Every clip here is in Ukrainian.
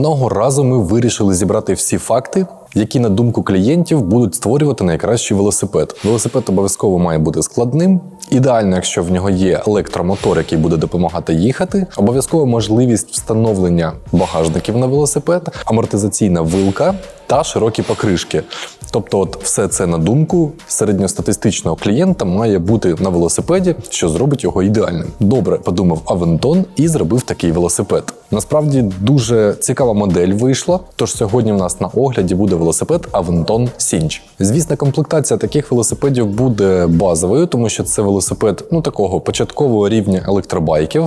Одного разу ми вирішили зібрати всі факти, які, на думку клієнтів, будуть створювати найкращий велосипед. Велосипед обов'язково має бути складним. Ідеально, якщо в нього є електромотор, який буде допомагати їхати, обов'язково можливість встановлення багажників на велосипед, амортизаційна вилка та широкі покришки. Тобто, от все це на думку середньостатистичного клієнта має бути на велосипеді, що зробить його ідеальним. Добре подумав Авентон і зробив такий велосипед. Насправді дуже цікава модель вийшла. Тож сьогодні в нас на огляді буде велосипед Aventon Cinch. Звісно, комплектація таких велосипедів буде базовою, тому що це велосипед ну такого початкового рівня електробайків.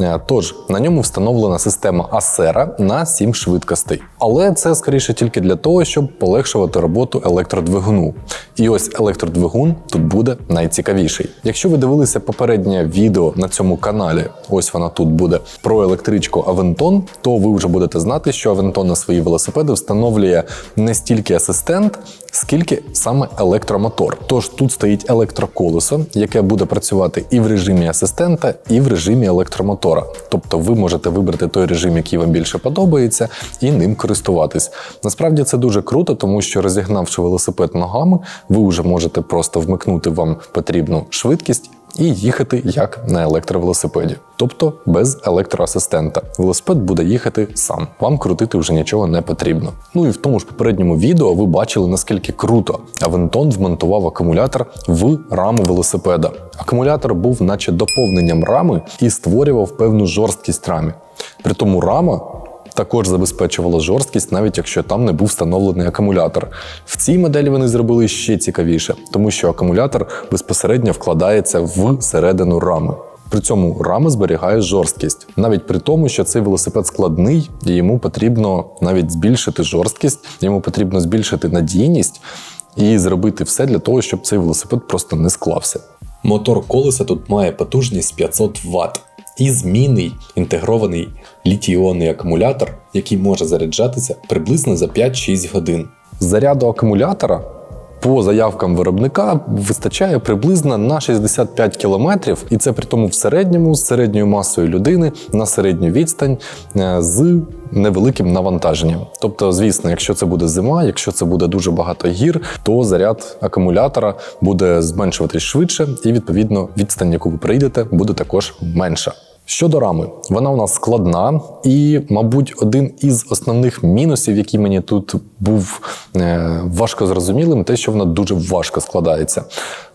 Е, Тож на ньому встановлена система Acera на 7 швидкостей. Але це скоріше тільки для того, щоб полегшувати роботу електродвигуну. І ось електродвигун тут буде найцікавіший. Якщо ви дивилися попереднє відео на цьому каналі, ось вона тут буде про електричку Aventon, то ви вже будете знати, що Aventon на свої велосипеди встановлює не стільки асистент, скільки саме електромотор. Тож тут стоїть електроколесо, яке буде працювати і в режимі асистента, і в режимі електромотора. Тобто ви можете вибрати той режим, який вам більше подобається, і ним користуватись. Насправді це дуже круто, тому що розігнавши велосипед ногами, ви вже можете просто вмикнути вам потрібну швидкість. І їхати як на електровелосипеді, тобто без електроасистента. Велосипед буде їхати сам. Вам крутити вже нічого не потрібно. Ну і в тому ж попередньому відео ви бачили наскільки круто Авентон вмонтував акумулятор в раму велосипеда. Акумулятор був, наче доповненням рами, і створював певну жорсткість рамі. При тому рама також забезпечувала жорсткість, навіть якщо там не був встановлений акумулятор. В цій моделі вони зробили ще цікавіше, тому що акумулятор безпосередньо вкладається в середину рами. При цьому рама зберігає жорсткість, навіть при тому, що цей велосипед складний, і йому потрібно навіть збільшити жорсткість, йому потрібно збільшити надійність і зробити все для того, щоб цей велосипед просто не склався. Мотор колеса тут має потужність 500 Вт і змінний інтегрований літій-іонний акумулятор, який може заряджатися приблизно за 5-6 годин. Заряду акумулятора по заявкам виробника вистачає приблизно на 65 км, і це при тому в середньому з середньою масою людини на середню відстань е, з невеликим навантаженням. Тобто, звісно, якщо це буде зима, якщо це буде дуже багато гір, то заряд акумулятора буде зменшуватись швидше, і відповідно відстань, яку ви прийдете, буде також менша. Щодо рами, вона у нас складна, і, мабуть, один із основних мінусів, який мені тут був е, важко зрозумілим, те, що вона дуже важко складається.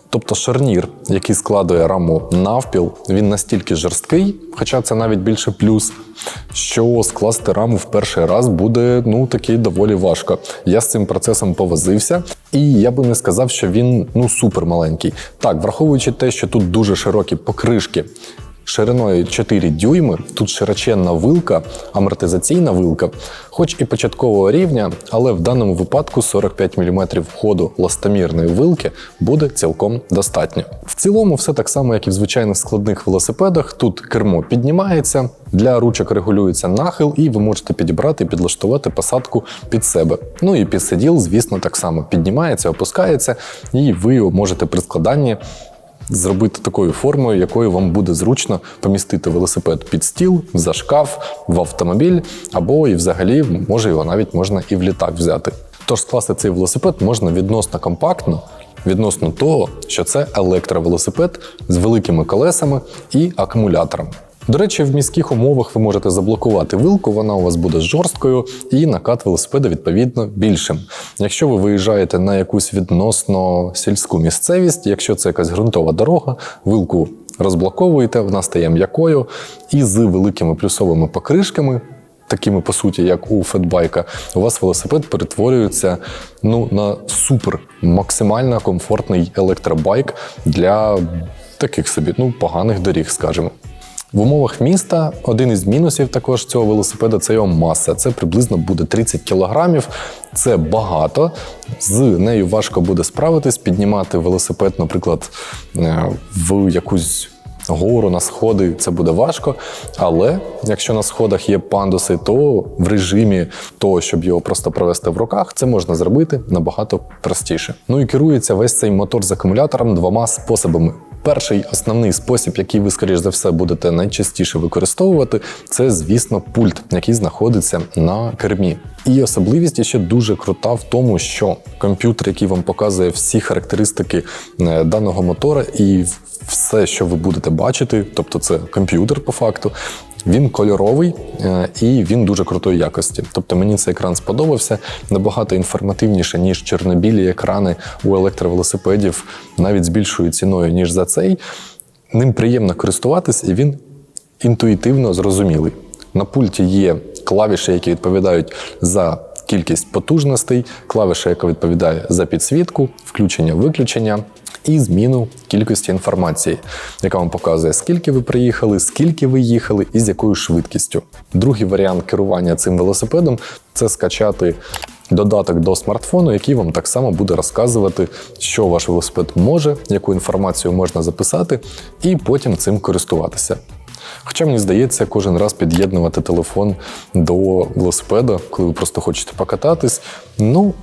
Тобто шарнір, який складує раму навпіл, він настільки жорсткий, хоча це навіть більше плюс, що скласти раму в перший раз буде ну таки доволі важко. Я з цим процесом повозився, і я би не сказав, що він ну супер маленький. Так, враховуючи те, що тут дуже широкі покришки шириною 4 дюйми, тут широченна вилка, амортизаційна вилка, хоч і початкового рівня, але в даному випадку 45 мм входу ластомірної вилки буде цілком достатньо. В цілому, все так само, як і в звичайних складних велосипедах. Тут кермо піднімається, для ручок регулюється нахил, і ви можете підібрати і підлаштувати посадку під себе. Ну і підсиділ, звісно, так само піднімається, опускається, і ви можете при складанні зробити такою формою, якою вам буде зручно помістити велосипед під стіл, за шкаф, в автомобіль, або і взагалі може його навіть можна і в літак взяти. Тож скласти цей велосипед можна відносно компактно, відносно того, що це електровелосипед з великими колесами і акумулятором. До речі, в міських умовах ви можете заблокувати вилку, вона у вас буде жорсткою, і накат велосипеда відповідно більшим. Якщо ви виїжджаєте на якусь відносно сільську місцевість, якщо це якась ґрунтова дорога, вилку розблоковуєте, вона стає м'якою і з великими плюсовими покришками. Такими по суті, як у фетбайка, у вас велосипед перетворюється ну на супер максимально комфортний електробайк для таких собі ну поганих доріг, скажімо. В умовах міста один із мінусів також цього велосипеда це його маса. Це приблизно буде 30 кілограмів. Це багато. З нею важко буде справитись, піднімати велосипед, наприклад, е, в якусь. Гору на сходи це буде важко, але якщо на сходах є пандуси, то в режимі того, щоб його просто провести в руках, це можна зробити набагато простіше. Ну і керується весь цей мотор з акумулятором двома способами. Перший основний спосіб, який ви, скоріш за все, будете найчастіше використовувати, це, звісно, пульт, який знаходиться на кермі. І особливість ще дуже крута в тому, що комп'ютер, який вам показує всі характеристики е, даного мотора, і все, що ви будете бачити, тобто це комп'ютер по факту. Він кольоровий е, і він дуже крутої якості. Тобто мені цей екран сподобався набагато інформативніше, ніж чорнобілі екрани у електровелосипедів, навіть з більшою ціною, ніж за цей. Ним приємно користуватись, і він інтуїтивно зрозумілий. На пульті є клавіші, які відповідають за кількість потужностей, клавіша, яка відповідає за підсвітку, включення-виключення і зміну кількості інформації, яка вам показує, скільки ви приїхали, скільки ви їхали і з якою швидкістю. Другий варіант керування цим велосипедом це скачати. Додаток до смартфону, який вам так само буде розказувати, що ваш велосипед може, яку інформацію можна записати, і потім цим користуватися. Хоча мені здається, кожен раз під'єднувати телефон до велосипеда, коли ви просто хочете покататись, ну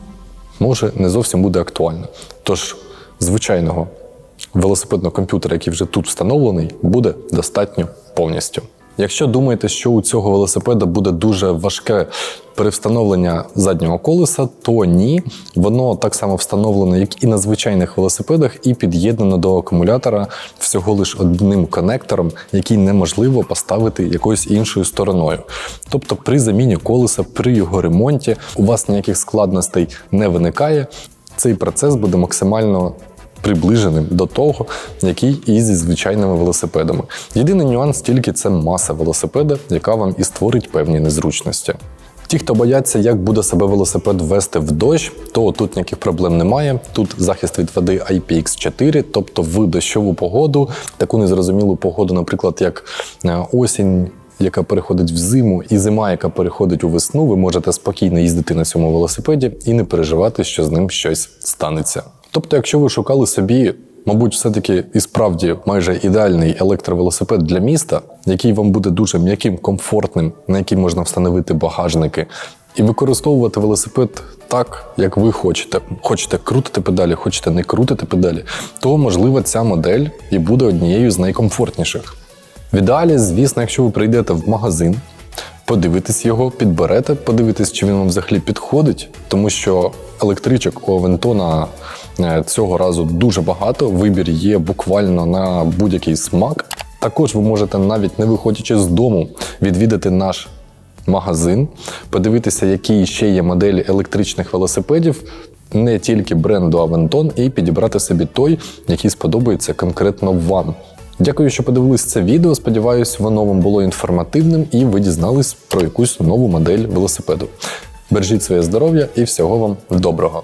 може не зовсім буде актуально. Тож звичайного велосипедного комп'ютера, який вже тут встановлений, буде достатньо повністю. Якщо думаєте, що у цього велосипеда буде дуже важке перевстановлення заднього колеса, то ні. Воно так само встановлене, як і на звичайних велосипедах, і під'єднано до акумулятора всього лиш одним конектором, який неможливо поставити якоюсь іншою стороною. Тобто, при заміні колеса, при його ремонті у вас ніяких складностей не виникає. Цей процес буде максимально приближеним до того, який і зі звичайними велосипедами. Єдиний нюанс тільки це маса велосипеда, яка вам і створить певні незручності. Ті, хто бояться, як буде себе велосипед вести в дощ, то тут ніяких проблем немає. Тут захист від води IPX4, тобто в дощову погоду, таку незрозумілу погоду, наприклад, як е, осінь. Яка переходить в зиму, і зима, яка переходить у весну, ви можете спокійно їздити на цьому велосипеді і не переживати, що з ним щось станеться. Тобто, якщо ви шукали собі, мабуть, все-таки і справді майже ідеальний електровелосипед для міста, який вам буде дуже м'яким, комфортним, на який можна встановити багажники, і використовувати велосипед так, як ви хочете. Хочете крутити педалі, хочете не крутити педалі, то можливо ця модель і буде однією з найкомфортніших. В ідеалі, звісно, якщо ви прийдете в магазин, подивитесь його, підберете, подивитесь, чи він вам взагалі підходить, тому що електричок у Авентона е, цього разу дуже багато. Вибір є буквально на будь-який смак. Також ви можете, навіть не виходячи з дому, відвідати наш магазин, подивитися, які ще є моделі електричних велосипедів. Не тільки бренду Aventon, і підібрати собі той, який сподобається конкретно вам. Дякую, що подивились це відео. Сподіваюсь, воно вам було інформативним і ви дізнались про якусь нову модель велосипеду. Бережіть своє здоров'я і всього вам доброго!